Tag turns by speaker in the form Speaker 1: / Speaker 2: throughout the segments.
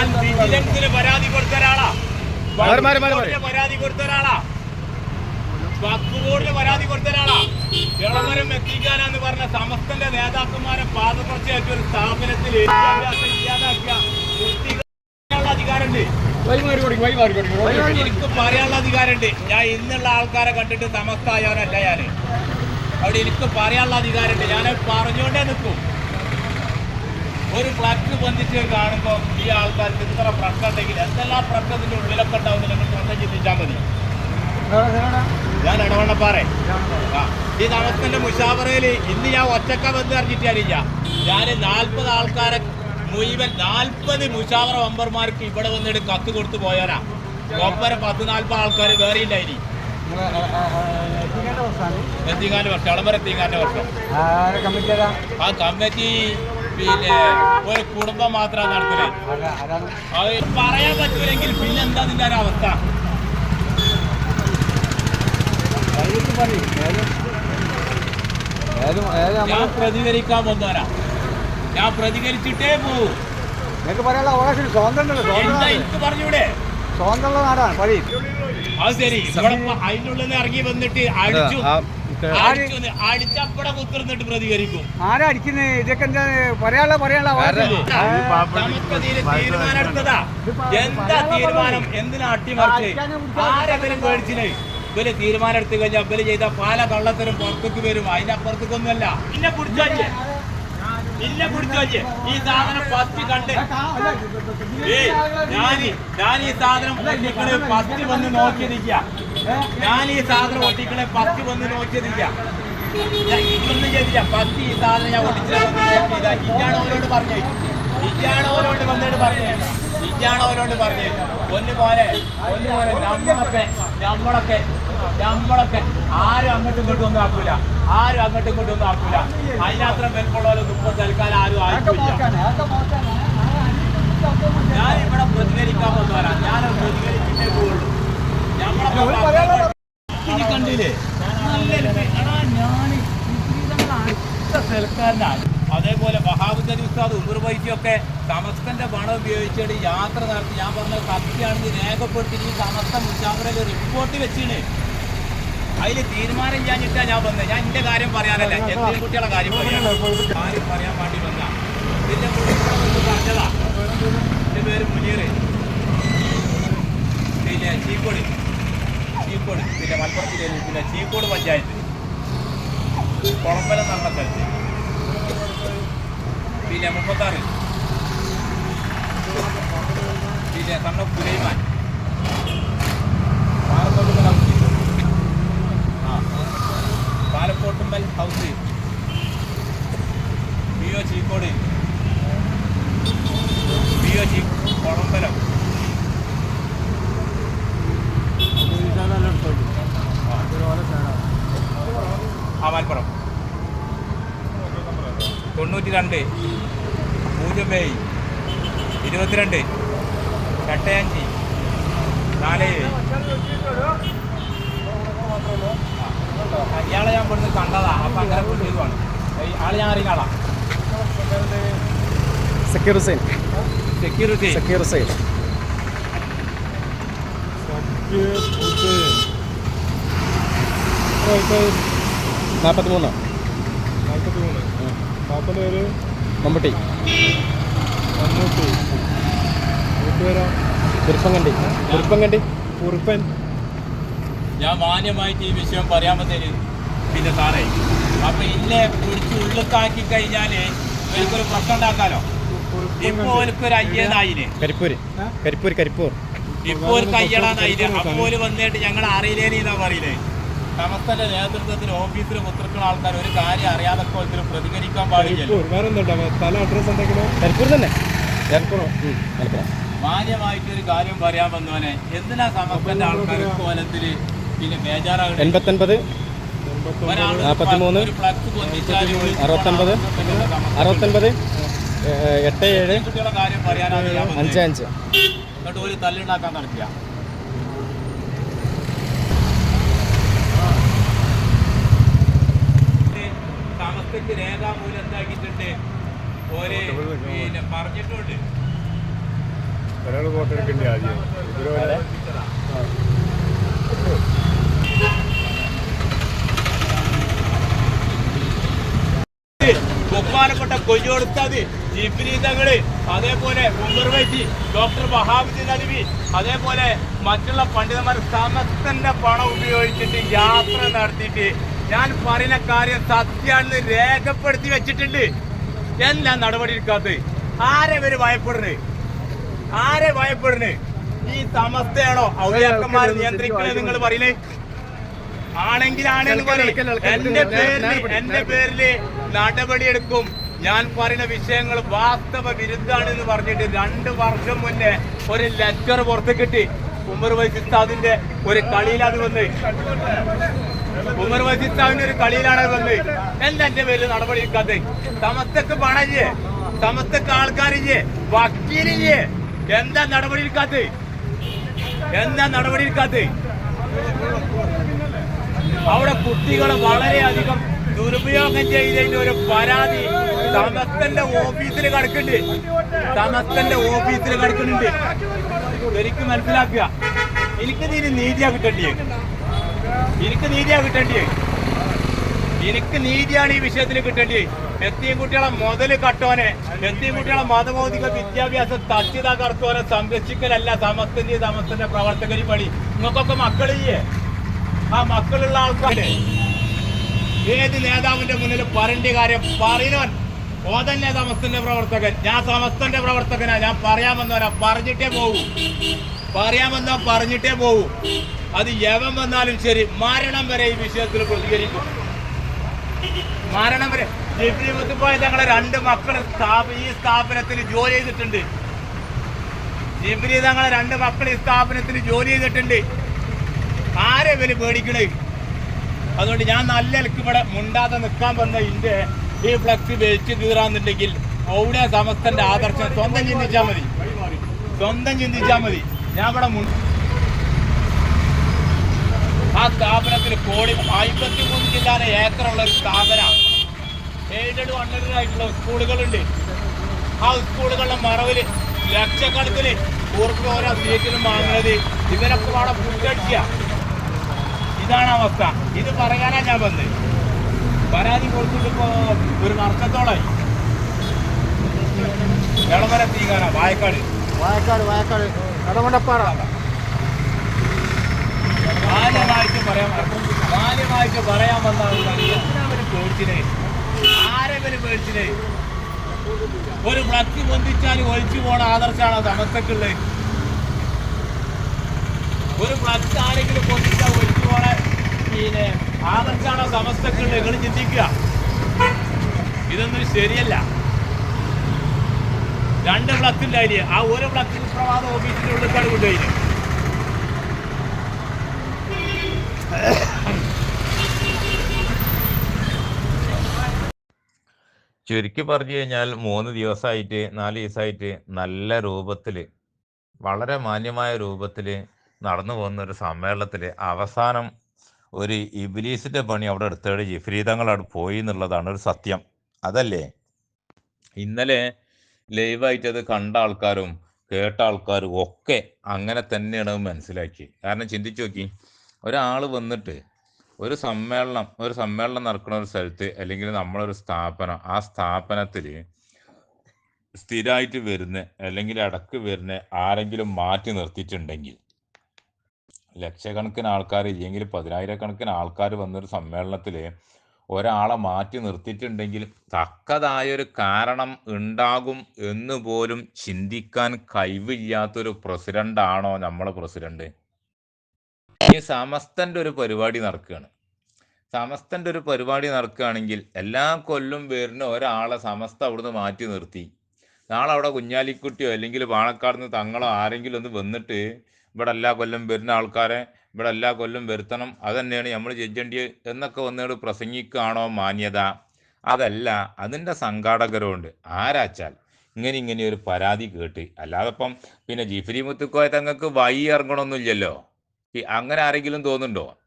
Speaker 1: ഞാൻ വിജിലൻസിന് പരാതി കൊടുത്ത ഒരാളാ. പരാതി കൊടുത്ത ഒരാളാ. വഖഫ് പരാതി കൊടുത്ത ഒരാളാ. വിളമരം എത്തിക്കാനാന്ന് പറഞ്ഞ സമസ്തന്റെ നേതാക്കന്മാരെ പാദപ്രച്ചയാക്കിയ ഒരു സ്ഥാപനത്തിൽ വിദ്യാഭ്യാസം ഇല്ലാതാക്കിയ വൃത്തികേടുള്ള അധികാരമുണ്ട്. എനിക്ക് പറയാനുള്ള അധികാരമുണ്ട്. ഞാൻ ഇന്നുള്ള ആൾക്കാരെ കണ്ടിട്ട് സമസ്തായവനല്ല ഞാൻ. അവിടെ എനിക്ക് പറയാനുള്ള അധികാരമുണ്ട്. ഞാൻ പറഞ്ഞുകൊണ്ടേ നിൽക്കും. ഒരു ഫ്ലക്സ് ബന്ധിച്ച് കാണുമ്പോൾ ഈ ആൾക്കാർക്ക് ഇത്ര പ്രശ്നം ഉണ്ടെങ്കിൽ എന്തെല്ലാം പ്രശ്നത്തിന്റെ ഉള്ളിലൊക്കെ ഉണ്ടാവും നിങ്ങൾ ശ്രദ്ധ ചിന്തിച്ചാൽ മതി. ഞാൻ ഇടവണ്ണപ്പാറേ. ആ. ഈ സമസ്തന്റെ മുഷാവറയിൽ ഇന്ന് ഞാൻ ഒറ്റക്ക ബന്ധം അറിഞ്ഞിട്ടില്ല. ഞാൻ നാൽപ്പത് ആൾക്കാരെ മുഴുവൻ നാൽപ്പത് മുഷാവറ മെമ്പർമാർക്ക് ഇവിടെ വന്നിട്ട് കത്ത് കൊടുത്തു പോയാലാ ഒപ്പര പത്ത് നാൽപ്പത് ആൾക്കാർ വേറെ ഇല്ലായി എത്തിക്കാന്റെ വർഷം. ഇളമര എത്തിക്കാന്റെ വർഷം. ആ കമ്മിറ്റി പിന്നെ ഒരു കുടുംബം മാത്രം നടത്തില്ല? അത് പറയാൻ പറ്റൂലെങ്കിൽ പിന്നെ എന്താ നിന്റെ ഒരു അവസ്ഥ? ഞാൻ പ്രതികരിക്കാൻ വന്നവരാ ഞാൻ പ്രതികരിച്ചിട്ടേ പോവും.
Speaker 2: നിങ്ങൾക്ക് പറയാനുള്ള അവകാശം സ്വാതന്ത്ര്യമുണ്ടല്ലോ
Speaker 1: എന്താ
Speaker 2: സ്വാതന്ത്ര്യം
Speaker 1: എനിക്ക് പറഞ്ഞൂടെ?
Speaker 2: സ്വാതന്ത്ര്യമുള്ള നാടാണ്. പറയും
Speaker 1: അത് ശരി. ഇവിടെ അതിന്റെ ഇറങ്ങി വന്നിട്ട് അടിച്ചു. അടിച്ചപ്പടെ കുത്തിർന്നിട്ട് പ്രതികരിക്കും.
Speaker 2: ആരാ അടിക്കുന്നേ? ഇതൊക്കെ എന്താ പറയാനുള്ള പറയാനുള്ള
Speaker 1: തീരുമാനം എടുത്തതാ എന്താ തീരുമാനം എന്തിനാ അട്ടിമറിച്ച് ആരെങ്കിലും പേടിച്ചില്ലേ? ഇവർ തീരുമാനം എടുത്തു കഴിഞ്ഞാൽ ഇവർ ചെയ്ത പല കള്ളത്തിനും പുറത്തേക്ക് വരും. അതിന്റെ അപ്പുറത്തേക്കൊന്നുമല്ല. പിന്നെ പിന്നെ പിടിച്ചോച്ചേ ഈ സാധനം ഫസ്റ്റ് കണ്ട്. ഏയ് ഞാൻ ഞാൻ ഈ സാധനം ഒട്ടിക്കണേ ഫസ്റ്റ് വന്ന് നോക്കിയതില്ല ഞാൻ ഈ സാധനം ഒട്ടിക്കണേ പത്തി വന്ന് നോക്കിയതില്ല. ഇതൊന്നും ചെയ്തില്ല. പത്തി ഈ സാധനം ഞാൻ ഒട്ടിച്ചത് വന്ന് ഓരോട് ഇറ്റാണ് അവരോട് ഓരോട് വന്നിട്ട് പറഞ്ഞത് ഇറ്റാണ് അവരോട് പറഞ്ഞത് ഒന്ന് പോലെ ഒന്ന് പോലെ. നമ്മളൊക്കെ നമ്മളൊക്കെ നമ്മളൊക്കെ ആരും അങ്ങോട്ടും ഇങ്ങോട്ടും ഒന്നും ആക്കൂല. ആരും അങ്ങോട്ടും ഇങ്ങോട്ടും ഒന്നും ആക്കൂല. അതിനത്ര പേർക്കുള്ളവരും ഇപ്പൊ തൽക്കാലം ആരും ആയിട്ടില്ല. ഞാൻ ഇവിടെ പ്രതികരിക്കാൻ വന്നവരാ ഞാൻ പ്രതികരിച്ചിട്ടേ പോകുള്ളൂ കണ്ടില്ലേ? അതേപോലെ വഹാബുദ്ദീൻ ഉസ്താദ് ഉമർ വൈദ്യൊക്കെ സമസ്തന്റെ പണം ഉപയോഗിച്ചിട്ട് യാത്ര നടത്തി. ഞാൻ പറഞ്ഞ സത്യമാണെന്ന് രേഖപ്പെടുത്തി ഈ സമസ്ത മുച്ചാമറയിൽ റിപ്പോർട്ട് വെച്ചിന്. അതിൽ തീരുമാനം ചെയ്യാനിട്ടാ ഞാൻ വന്നത് ഞാൻ എന്റെ കാര്യം പറയാനല്ല. എന്റെ കുട്ടികളുടെ കാര്യം പറയാൻ കാര്യം പറയാൻ വേണ്ടി വന്ന. ഇതിന്റെ പറഞ്ഞതാ. എന്റെ പേര് മുനീർ. പിന്നെ ചീക്കോട് പിന്നെ മലപ്പുറം ജില്ലയിൽ പിന്നെ ചീക്കോട് പഞ്ചായത്ത്. കുളമ്പലം നടന്ന സ്ഥലത്ത് പിന്നെ മുപ്പത്താറ്. പിന്നെ സണ്ണ സുലൈമാൻ പാലക്കോട്ടുമ്മൽ ഹൗസ് ആ. Palakkottummal house P O Cheekode. B O ചീ കുളമ്പലം. ആ മലപ്പുറം തൊണ്ണൂറ്റി രണ്ട് പൂജ്യം ഏഴ് ഇരുപത്തിരണ്ട് എട്ട് അഞ്ച് നാല് ഇയാളെ ഞാൻ ഇവിടുന്ന് കണ്ടതാ. അപ്പൊ അങ്ങനെ കൊണ്ടുപോവാണ് ആളെ ഞാൻ അറിയുന്ന ആളാ.
Speaker 3: സക്കീർ ഹുസൈൻ.
Speaker 1: സെക്യൂരിറ്റി
Speaker 3: സക്കീർ ഹുസൈൻ. നാൽപ്പത്തി മൂന്ന് മമ്പട്ടി കുരുപ്പങ്കണ്ടി കുരുപ്പങ്കണ്ടി
Speaker 2: കുറുപ്പൻ.
Speaker 1: ഞാൻ മാന്യമായിട്ട് ഈ വിഷയം പറയാൻ പറ്റേന് പിന്നെ സാറേ അപ്പൊ ഇന്നെ പിടിച്ച് ഉള്ളിക്കാക്കി കഴിഞ്ഞാൽ എനിക്കൊരു പ്രശ്നം ഉണ്ടാക്കാലോ? ഇപ്പൊ എനിക്കൊരു അയ്യനായിന്.
Speaker 3: കരിപ്പൂര്. കരിപ്പൂർ കരിപ്പൂർ.
Speaker 1: ഇപ്പൊ ഒരു കയ്യടാന്നായിന് അപ്പോൾ വന്നിട്ട് ഞങ്ങൾ അറിയില്ലേന്നാ പറയുന്നത് സമസ്തന്റെ നേതൃത്വത്തിന് ഓഫീസിൽ മുത്തിർക്കുന്ന ആൾക്കാർ ഒരു കാര്യം അറിയാതെ ഇതിന് പ്രതികരിക്കാൻ പാടില്ല. മാന്യമായിട്ടൊരു കാര്യം പറയാൻ വന്നവനെ എന്തിനാ സമസ്തന്റെ ആൾക്കാർ കോലത്തിൽ പിന്നെ ബേജാറാകട്ടെ?
Speaker 3: എൺപത്തൊൻപത്.
Speaker 1: ഒരു
Speaker 3: അറുപത്തൊൻപത്, അറുപത്തൊൻപത്. എട്ട് ഏഴ്. അഞ്ച് അഞ്ച്.
Speaker 1: എന്നിട്ട് ഒരു തല്ലുണ്ടാക്കാൻ നടക്കുക. സമസ്തക്ക് രേഖാമൂലം എന്താക്കിയിട്ടുണ്ട് ഓര് പിന്നെ പറഞ്ഞിട്ടുണ്ട്.
Speaker 4: ഒരാൾ ഫോട്ടോ എടുക്കണ്ടേ ആദ്യം.
Speaker 1: ബഹുമാനപ്പെട്ട കൊയ്യോടുത്താത് അതേപോലെ ഉമർ ഡോക്ടർ വഹാബുദ്ദീൻ അലിവി അതേപോലെ മറ്റുള്ള പണ്ഡിതന്മാർ സമസ്തന്റെ പണം ഉപയോഗിച്ചിട്ട് യാത്ര നടത്തിയിട്ട് ഞാൻ പറയുന്ന കാര്യം സത്യാണെന്ന് രേഖപ്പെടുത്തി വെച്ചിട്ടുണ്ട്. എല്ലാം നടപടി എടുക്കാത്തത്? ആരെ ഇവർ ഭയപ്പെടുന്നത്? ആരെ ഭയപ്പെടുന്നത്? ഈ സമസ്തയാണോ? ഔദ്യോഗികന്മാർ നിയന്ത്രിക്കുന്നത് നിങ്ങൾ പറയുന്നേ ആണെങ്കിൽ ആണെന്ന് പറയും എന്റെ പേരിൽ എന്റെ പേരിൽ നടപടി എടുക്കും ഞാൻ പറയുന്ന വിഷയങ്ങൾ വാസ്തവ വിരുദ്ധാണ് എന്ന് പറഞ്ഞിട്ട് രണ്ട് വർഷം മുന്നേ ഒരു ലെറ്റർ പുറത്ത് കിട്ടി. ഉമർ വൈസിത്താദിന്റെ ഒരു കളിയിലാണ് വന്ന്. ഉമർ വൈസിത്താവിന്റെ ഒരു കളിയിലാണ് അത് വന്ന് എന്താ എന്റെ പേരിൽ നടപടി എടുക്കാതെ സമസ്തക്ക് പണല്ലേ സമസ്തക്ക് ആൾക്കാരില്ലേ? വക്കീലില്ലേ? എന്താ നടപടി എടുക്കാത്ത എന്താ നടപടി എടുക്കാത്ത അവിടെ കുട്ടികൾ വളരെയധികം ദുരുപയോഗം ചെയ്തതിന്റെ ഒരു പരാതി സമസ്തന്റെ ഓഫീസിൽ കിടക്കുന്നുണ്ട്. സമസ്തന്റെ ഓഫീസിൽ കിടക്കുന്നുണ്ട്. എനിക്ക് മനസ്സിലാക്കുക. എനിക്ക് നീ നീതിയാ കിട്ടണ്ടേ എനിക്ക് നീതിയാ കിട്ടണ്ടേ എനിക്ക് നീതിയാണ് ഈ വിഷയത്തിൽ കിട്ടേണ്ടി എത്തിയും കുട്ടികളെ മുതൽ കട്ടോനെ എത്തിയും കുട്ടികളെ മതഭൗതിക വിദ്യാഭ്യാസം തച്ചിത തകർത്തോനെ സംരക്ഷിക്കലല്ല സമസ്തന്റെ സമസ്തന്റെ പ്രവർത്തകരി പണി. നിങ്ങൾക്കൊക്കെ മക്കളില്ലേ? ആ മക്കളുള്ള ആൾക്കാര്. ഏത് നേതാവിന്റെ മുന്നിൽ പറയേണ്ട കാര്യം പറയുന്നവൻ. ഓതന്നെ തന്നെ സമസ്തന്റെ പ്രവർത്തകൻ. ഞാൻ സമസ്തന്റെ പ്രവർത്തകനാ. ഞാൻ പറയാമെന്നോ പറഞ്ഞിട്ടേ പോകൂ പറയാമെന്നോ പറഞ്ഞിട്ടേ പോകൂ അത് യവം വന്നാലും ശരി മരണം വരെ ഈ വിഷയത്തിൽ പ്രതികരിക്കും. മരണം വരെ. ജിബ്രി മുത്തുപ്പോയ തങ്ങളെ രണ്ട് മക്കൾ ഈ സ്ഥാപനത്തിൽ ജോലി ചെയ്തിട്ടുണ്ട്. ജിബ്രി തങ്ങളെ രണ്ട് മക്കൾ ഈ സ്ഥാപനത്തിൽ ജോലി ചെയ്തിട്ടുണ്ട്. ആരെ ഇവർ പേടിക്കണേ? അതുകൊണ്ട് ഞാൻ നല്ല നിലയ്ക്ക് ഇവിടെ മുണ്ടാതെ നിൽക്കാൻ വന്ന ഇന്റെ ഈ ഫ്ലക്സ് വെച്ച് കീറാന്നുണ്ടെങ്കിൽ അവിടെ സമസ്തന്റെ ആദർശം സ്വന്തം ചിന്തിച്ചാൽ മതി. സ്വന്തം ചിന്തിച്ചാൽ മതി. ഞാൻ ഇവിടെ ആ സ്ഥാപനത്തിൽ കോടി അമ്പത്തി മൂന്ന് ജില്ലാന ഏക്കറുള്ള ഒരു സ്ഥാപന. എയ്ഡഡ് ആയിട്ടുള്ള സ്കൂളുകളുണ്ട്. ആ സ്കൂളുകളുടെ മറവിൽ ലക്ഷക്കണക്കിന് ഉറുപ്പ് ഓരോ സീറ്റിലും വാങ്ങുന്നത് ഇവരൊക്കെ അവിടെ പുട്ടടിക്കുക ഇതാണ് അവസ്ഥ. ഇത് പറയാനാ ഞാൻ വന്നത് പരാതി കൊടുത്തിട്ടിപ്പോ ഒരു വർഷത്തോളായി. എളമര തീകാന വായക്കാട്.
Speaker 2: വായക്കാട് വായക്കാട്. കടമണ്ടപ്പാറ.
Speaker 1: മാന്യമായിട്ട് പറയാൻ മാന്യമായിട്ട് പറയാൻ വന്ന ആൾക്കാർ എന്തിനാ അവർ പേടിച്ചിനെ. ആരെവര് പേടിച്ചിനെ. ഒരു ബ്ലക്ക് പൊന്തിച്ചാൽ ഒഴിച്ചു പോണ ആദർശമാണ് സമസ്തക്കുള്ളത് ഒരു ബ്ലക്ക് ആരെങ്കിലും പൊന്തിച്ചാൽ ഒഴിച്ചു പോണ പിന്നെ ആദർശമാണ് സമസ്തക്കുള്ളത് നിങ്ങൾ ചിന്തിക്കുക. ഇതൊന്നും ശരിയല്ല. രണ്ട് ഫ്ലക്സ് അരി ആ ഒരു ഫ്ലക്സ് പ്രവാദം ഓഫീസിന്റെ ഉള്ളിൽ കൊണ്ടുപോയി
Speaker 5: ചുരുക്കി പറഞ്ഞു കഴിഞ്ഞാൽ മൂന്ന് ദിവസമായിട്ട് നാല് ദിവസമായിട്ട് നല്ല രൂപത്തിൽ വളരെ മാന്യമായ രൂപത്തിൽ നടന്നു പോകുന്ന ഒരു സമ്മേളനത്തിൽ അവസാനം ഒരു ഇബിലീസിന്റെ പണി അവിടെ എടുത്തേട് ജിഫ്രീതങ്ങൾ അവിടെ പോയി എന്നുള്ളതാണ് ഒരു സത്യം. അതല്ലേ? ഇന്നലെ ലൈവായിട്ട് അത് കണ്ട ആൾക്കാരും കേട്ട ആൾക്കാരും ഒക്കെ അങ്ങനെ തന്നെയാണ് മനസ്സിലാക്കി കാരണം ചിന്തിച്ചു നോക്കി ഒരാൾ വന്നിട്ട് ഒരു സമ്മേളനം ഒരു സമ്മേളനം നടക്കുന്ന ഒരു സ്ഥലത്ത് അല്ലെങ്കിൽ നമ്മളൊരു സ്ഥാപനം ആ സ്ഥാപനത്തിൽ സ്ഥിരമായിട്ട് വരുന്ന അല്ലെങ്കിൽ അടക്ക് വരുന്ന ആരെങ്കിലും മാറ്റി നിർത്തിയിട്ടുണ്ടെങ്കിൽ ലക്ഷക്കണക്കിന് ആൾക്കാർ ഇല്ലെങ്കിൽ പതിനായിരക്കണക്കിന് ആൾക്കാർ വന്നൊരു സമ്മേളനത്തിൽ ഒരാളെ മാറ്റി നിർത്തിയിട്ടുണ്ടെങ്കിൽ തക്കതായൊരു കാരണം ഉണ്ടാകും എന്ന് പോലും ചിന്തിക്കാൻ കഴിവില്ലാത്തൊരു പ്രസിഡന്റാണോ നമ്മളെ പ്രസിഡന്റ്? ഈ സമസ്തന്റെ ഒരു പരിപാടി നടക്കുകയാണ്. സമസ്തന്റെ ഒരു പരിപാടി നടക്കുകയാണെങ്കിൽ എല്ലാ കൊല്ലും വരുന്ന ഒരാളെ സമസ്ത അവിടുന്ന് മാറ്റി നിർത്തി. നാളെ അവിടെ കുഞ്ഞാലിക്കുട്ടിയോ അല്ലെങ്കിൽ പാണക്കാട് നിന്ന് തങ്ങളോ ആരെങ്കിലും ഒന്ന് വന്നിട്ട് ഇവിടെ എല്ലാ കൊല്ലം വരുന്ന ആൾക്കാരെ ഇവിടെ എല്ലാ കൊല്ലം വരുത്തണം. അതന്നെയാണ് നമ്മൾ ജഡ്ജണ്ടി എന്നൊക്കെ വന്നിട്ട് പ്രസംഗിക്കുകയാണോ മാന്യത? അതല്ല അതിന്റെ സംഘാടകരുണ്ട്. ആരാച്ചാൽ? ഇങ്ങനെ ഇങ്ങനെ ഒരു പരാതി കേട്ട്. അല്ലാതെ ഇപ്പം പിന്നെ ജിഫ്രി മുത്തുക്കോയ തങ്ങൾക്ക് വൈ ഇറങ്ങണമൊന്നുമില്ലല്ലോ. അങ്ങനെ ആരെങ്കിലും തോന്നുന്നുണ്ടോ?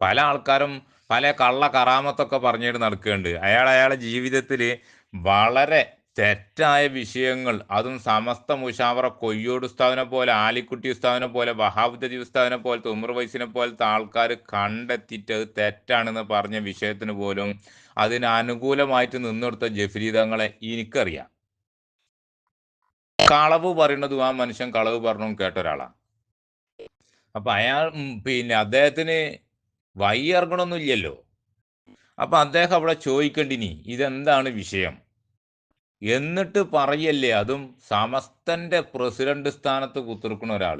Speaker 5: പല ആൾക്കാരും പല കള്ള കറാമത്തൊക്കെ പറഞ്ഞിട്ട് നടക്കുന്നുണ്ട്. അയാൾ അയാളെ ജീവിതത്തിൽ വളരെ തെറ്റായ വിഷയങ്ങൾ അതും സമസ്ത മുഷാവറ കൊയ്യോട് ഉസ്താവിനെ പോലെ ആലിക്കുട്ടി ഉസ്താവിനെ പോലെ വഹാബുദ്ദി ഉസ്താവിനെ പോലത്തെ ഉമർ വൈസിനെ പോലത്തെ ആൾക്കാർ കണ്ടെത്തിയിട്ട് അത് തെറ്റാണെന്ന് പറഞ്ഞ വിഷയത്തിന് പോലും അതിന് അനുകൂലമായിട്ട് നിന്നെടുത്ത ജഫരീതങ്ങളെ എനിക്കറിയാം. കളവ് പറയുന്നതും ആ മനുഷ്യൻ കളവ് പറഞ്ഞു കേട്ട ഒരാളാണ് അപ്പൊ അയാൾ പിന്നെ അദ്ദേഹത്തിന് വൈ ഇറങ്ങണമെന്നില്ലല്ലോ അപ്പൊ അദ്ദേഹം അവിടെ ചോദിക്കണ്ടിനി ഇതെന്താണ് വിഷയം? എന്നിട്ട് പറയല്ലേ അതും സമസ്തന്റെ പ്രസിഡന്റ് സ്ഥാനത്ത് കുത്തിർക്കുന്ന ഒരാൾ.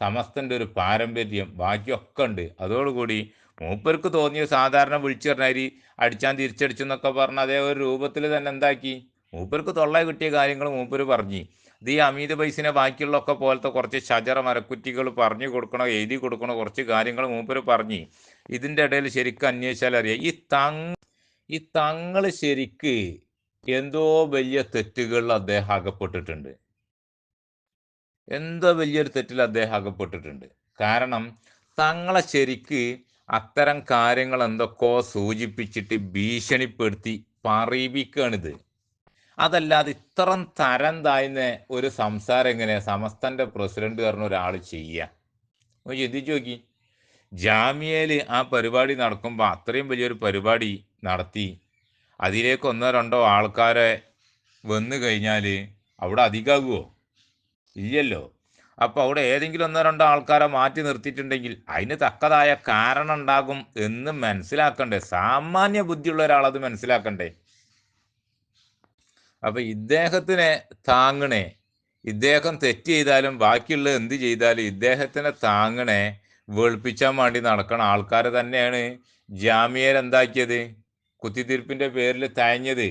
Speaker 5: സമസ്തന്റെ ഒരു പാരമ്പര്യം ബാക്കിയൊക്കെ ഉണ്ട്. അതോടുകൂടി മൂപ്പർക്ക് തോന്നിയ സാധാരണ വിളിച്ചു പറഞ്ഞാൽ അടിച്ചാൻ തിരിച്ചടിച്ചു എന്നൊക്കെ പറഞ്ഞ അതേ ഒരു രൂപത്തിൽ തന്നെ എന്താക്കി? മൂപ്പർക്ക് തൊള്ള കിട്ടിയ കാര്യങ്ങൾ മൂപ്പര് പറഞ്ഞു. ഇത് ഈ അമീത് ബൈസിനെ ബാക്കിയുള്ളൊക്കെ പോലത്തെ കുറച്ച് ഷജറ മരക്കുറ്റികൾ പറഞ്ഞു കൊടുക്കണോ എഴുതി കൊടുക്കണോ കുറച്ച് കാര്യങ്ങൾ മൂപ്പര് പറഞ്ഞ് ഇതിന്റെ ഇടയിൽ ശരിക്കും അന്വേഷിച്ചാൽ അറിയാം. ഈ തങ് ഈ തങ്ങൾ ശരിക്ക് എന്തോ വലിയ തെറ്റുകളിൽ അദ്ദേഹം അകപ്പെട്ടിട്ടുണ്ട്. എന്തോ വലിയൊരു തെറ്റിൽ അദ്ദേഹം അകപ്പെട്ടിട്ടുണ്ട്. കാരണം തങ്ങളെ ശരിക്ക് അത്തരം കാര്യങ്ങൾ എന്തൊക്കെയോ സൂചിപ്പിച്ചിട്ട് ഭീഷണിപ്പെടുത്തി പറയിപ്പിക്കുകയാണിത്. അതല്ലാതെ ഇത്രം തരം താഴ്ന്ന ഒരു സംസാരം എങ്ങനെ സമസ്തന്റെ പ്രസിഡന്റ് പറഞ്ഞ ഒരാൾ ചെയ്യുക ചിന്തിച്ചു നോക്കി. ജാമ്യയിൽ ആ പരിപാടി നടക്കുമ്പോൾ അത്രയും വലിയൊരു പരിപാടി നടത്തി. അതിലേക്ക് ഒന്നോ രണ്ടോ ആൾക്കാരെ വന്നു കഴിഞ്ഞാൽ അവിടെ അധികമാകുമോ ഇല്ലല്ലോ. അപ്പോൾ അവിടെ ഏതെങ്കിലും ഒന്നോ രണ്ടോ ആൾക്കാരെ മാറ്റി നിർത്തിയിട്ടുണ്ടെങ്കിൽ അതിന് തക്കതായ കാരണം ഉണ്ടാകും എന്ന് മനസ്സിലാക്കണ്ടേ? സാമാന്യ ബുദ്ധിയുള്ള ഒരാളത് മനസ്സിലാക്കണ്ടേ? അപ്പൊ ഇദ്ദേഹത്തിനെ താങ്ങണേ. ഇദ്ദേഹം തെറ്റ് ചെയ്താലും ബാക്കിയുള്ള എന്ത് ചെയ്താലും ഇദ്ദേഹത്തിനെ താങ്ങണേ വെളുപ്പിച്ചാൻ വേണ്ടി നടക്കണ ആൾക്കാർ തന്നെയാണ്. ജാമ്യരെന്താക്കിയത്? എന്താക്കിയത് കുത്തിത്തീർപ്പിന്റെ പേരിൽ തഴഞ്ഞത്.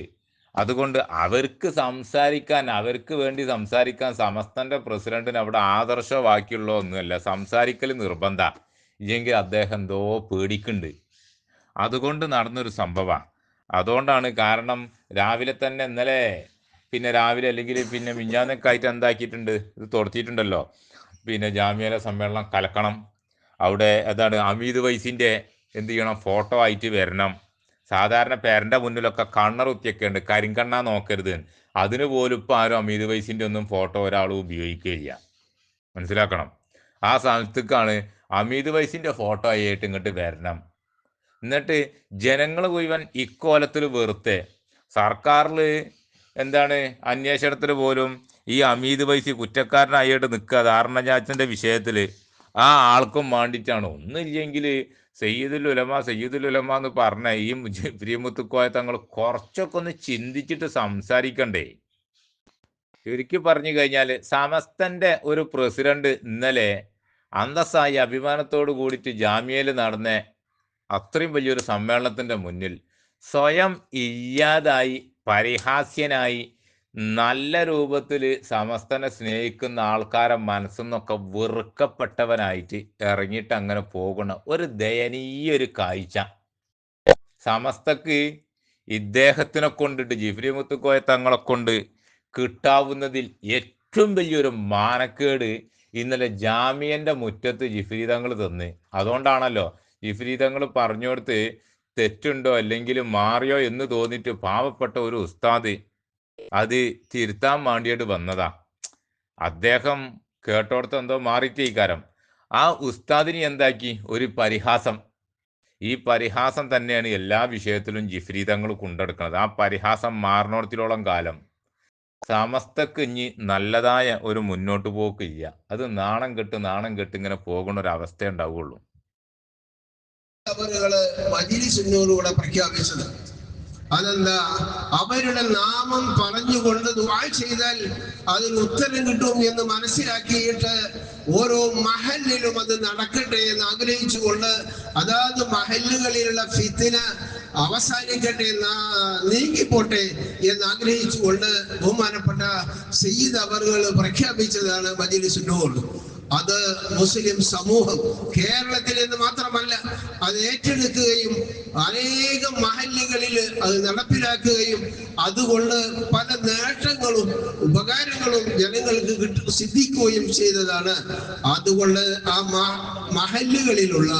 Speaker 5: അതുകൊണ്ട് അവർക്ക് സംസാരിക്കാൻ അവർക്ക് വേണ്ടി സംസാരിക്കാൻ സമസ്തന്റെ പ്രസിഡന്റിന് അവിടെ ആദർശവാക്കിയുള്ള ഒന്നുമല്ല സംസാരിക്കൽ നിർബന്ധ. ഇല്ലെങ്കിൽ അദ്ദേഹം എന്തോ പേടിക്കുന്നുണ്ട്. അതുകൊണ്ട് നടന്നൊരു സംഭവമാണ്. അതുകൊണ്ടാണ് കാരണം രാവിലെ തന്നെ ഇന്നലെ പിന്നെ രാവിലെ അല്ലെങ്കിൽ പിന്നെ മിഞ്ഞാന്നൊക്കെ എന്താക്കിയിട്ടുണ്ട് ഇത് തുറത്തിയിട്ടുണ്ടല്ലോ പിന്നെ ജാമ്യല സമ്മേളനം കലക്കണം. അവിടെ അതാണ് അമീദ് വൈസിന്റെ എന്ത് ചെയ്യണം ഫോട്ടോ ആയിട്ട് വരണം. സാധാരണ പേരന്റെ മുന്നിലൊക്കെ കണ്ണറുത്തിയൊക്കെ ഉണ്ട് കരിങ്കണ്ണ നോക്കരുത്. അതിന് പോലും ഇപ്പോൾ ആരും അമീത് വൈസിന്റെ ഒന്നും ഫോട്ടോ ഒരാളും ഉപയോഗിക്കുകയില്ല. മനസ്സിലാക്കണം? ആ സ്ഥലത്തേക്കാണ് അമീത് വൈസിന്റെ ഫോട്ടോ ആയിട്ട് ഇങ്ങോട്ട് വരണം. എന്നിട്ട് ജനങ്ങൾ മുഴുവൻ ഇക്കോലത്തിൽ വെറുത്തെ. സർക്കാരിൽ എന്താണ് അന്വേഷണത്തിൽ പോലും ഈ അമീത് വൈസി കുറ്റക്കാരനായിട്ട് നിൽക്കുക ധാരണജാച്ചന്റെ വിഷയത്തിൽ ആ ആൾക്കും വേണ്ടിയിട്ടാണ്. ഒന്നില്ലെങ്കിൽ സയ്യിദുൽ ഉലമ സയ്യിദുൽ ഉലമ എന്ന് പറഞ്ഞ ഈ പ്രിയമുത്തുക്കോയ തങ്ങൾ കുറച്ചൊക്കെ ഒന്ന് ചിന്തിച്ചിട്ട് സംസാരിക്കണ്ടേ. ചുരുക്കി പറഞ്ഞു കഴിഞ്ഞാൽ സമസ്തന്റെ ഒരു പ്രസിഡന്റ് ഇന്നലെ അന്തസ്സായി അഭിമാനത്തോട് കൂടിയിട്ട് ജാമ്യയിൽ നടന്ന അത്രയും വലിയൊരു സമ്മേളനത്തിന്റെ മുന്നിൽ സ്വയം ഇല്ലാതായി പരിഹാസ്യനായി നല്ല രൂപത്തിൽ സമസ്തനെ സ്നേഹിക്കുന്ന ആൾക്കാരെ മനസ്സെന്നൊക്കെ വെറുക്കപ്പെട്ടവനായിട്ട് ഇറങ്ങിയിട്ട് അങ്ങനെ പോകുന്ന ഒരു ദയനീയൊരു കാഴ്ച. സമസ്തക്ക് ഇദ്ദേഹത്തിനെ കൊണ്ടിട്ട് ജിഫ്രി മുത്തുക്കോയ തങ്ങളെ കൊണ്ട് കിട്ടാവുന്നതിൽ ഏറ്റവും വലിയൊരു മാനക്കേട് ഇന്നലെ ജാമ്യന്റെ മുറ്റത്ത് ജിഫ്രി തങ്ങൾ തന്ന്. അതുകൊണ്ടാണല്ലോ ജിഫ്രി തങ്ങൾ പറഞ്ഞു കൊടുത്ത് തെറ്റുണ്ടോ അല്ലെങ്കിൽ മാറിയോ എന്ന് തോന്നിയിട്ട് പാവപ്പെട്ട ഒരു ഉസ്താദ് അത് തിരുത്താൻ വേണ്ടിയിട്ട് വന്നതാ. അദ്ദേഹം കേട്ടോടത്ത് എന്തോ കാരം ആ ഉസ്താദിനെ എന്താക്കി? ഒരു പരിഹാസം. ഈ പരിഹാസം തന്നെയാണ് എല്ലാ വിഷയത്തിലും ജിഫ്രീതങ്ങൾ കൊണ്ടെടുക്കുന്നത്. ആ പരിഹാസം മാറണോടത്തിലോളം കാലം സമസ്തക്ക് ഇനി നല്ലതായ ഒരു മുന്നോട്ട് പോക്ക് ഇല്ല അത് നാണം കെട്ട് നാണം കെട്ട് ഇങ്ങനെ പോകുന്ന ഒരു അവസ്ഥ
Speaker 6: അവരുകൾ മജിലിസിനോടുകൂടെ പ്രഖ്യാപിച്ചത്. അതെന്താ? അവരുടെ നാമം പറഞ്ഞുകൊണ്ട് ദുആ ചെയ്താൽ അതിന് ഉത്തരം കിട്ടും എന്ന് മനസ്സിലാക്കിയിട്ട് ഓരോ മഹലിലും അത് നടക്കട്ടെ എന്ന് ആഗ്രഹിച്ചുകൊണ്ട് അതാത് മഹലുകളിലുള്ള ഫിത്തിന അവസാനിക്കട്ടെ നീങ്ങിപ്പോട്ടെ എന്ന് ആഗ്രഹിച്ചുകൊണ്ട് ബഹുമാനപ്പെട്ട സയ്യിദ് അവറുകൾ പ്രഖ്യാപിച്ചതാണ് മജിലിസിനോട്. അത് മുസ്ലിം സമൂഹം കേരളത്തിൽ എന്ന് മാത്രമല്ല അത് ഏറ്റെടുക്കുകയും അനേകം മഹല്ലുകളിൽ അത് നടപ്പിലാക്കുകയും അതുകൊണ്ട് പല നേട്ടങ്ങളും ഉപകാരങ്ങളും ജനങ്ങൾക്ക് കിട്ടു സിദ്ധിക്കുകയും ചെയ്തതാണ്. അതുകൊണ്ട് ആ മഹല്ലുകളിലുള്ള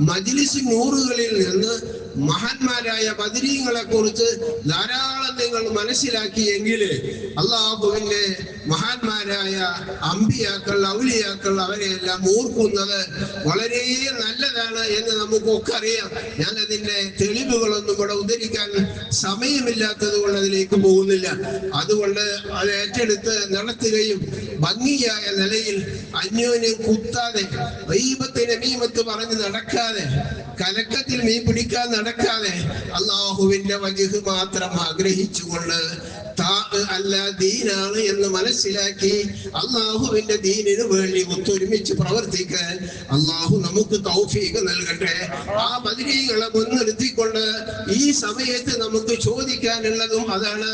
Speaker 6: മജ്ലിസ് നൂറുകളിൽ നിന്ന് മഹാന്മാരായ ബദരീങ്ങളെ കുറിച്ച് ധാരാളം നിങ്ങൾ മനസ്സിലാക്കിയെങ്കിൽ അള്ളാഹുവിന്റെ മഹാന്മാരായ അമ്പിയാക്കൾ ഔലിയാക്കൾ അവരെയെല്ലാം ഓർക്കുന്നത് വളരെ നല്ലതാണ് എന്ന് നമുക്കൊക്കെ അറിയാം. ഞാൻ അതിന്റെ തെളിവുകളൊന്നും ഇവിടെ ഉദ്ധരിക്കാൻ സമയമില്ലാത്തത് കൊണ്ട് അതിലേക്ക് പോകുന്നില്ല. അതുകൊണ്ട് അത് ഏറ്റെടുത്ത് നടത്തുകയും ഭംഗിയായ നിലയിൽ അന്യോന്യം കുത്താതെ ദൈവത്തിന് മീമത്ത് പറഞ്ഞ് നടക്കാതെ കലക്കത്തിൽ മീൻ പിടിക്കാൻ നടക്കാതെ അള്ളാഹുവിന്റെ വജുഹ് മാത്രം ആഗ്രഹിച്ചുകൊണ്ട് ദീനാണ് എന്ന് മനസ്സിലാക്കി അള്ളാഹുവിന്റെ ദീനിന് വേണ്ടി ഒത്തൊരുമിച്ച് പ്രവർത്തിക്കാൻ അള്ളാഹു നമുക്ക് തൗഫീഖ് നൽകട്ടെ. ആ ബദരീകളെ മുൻനിർത്തിക്കൊണ്ട് ഈ സമയത്ത് നമുക്ക് ചോദിക്കാനുള്ളതും അതാണ്.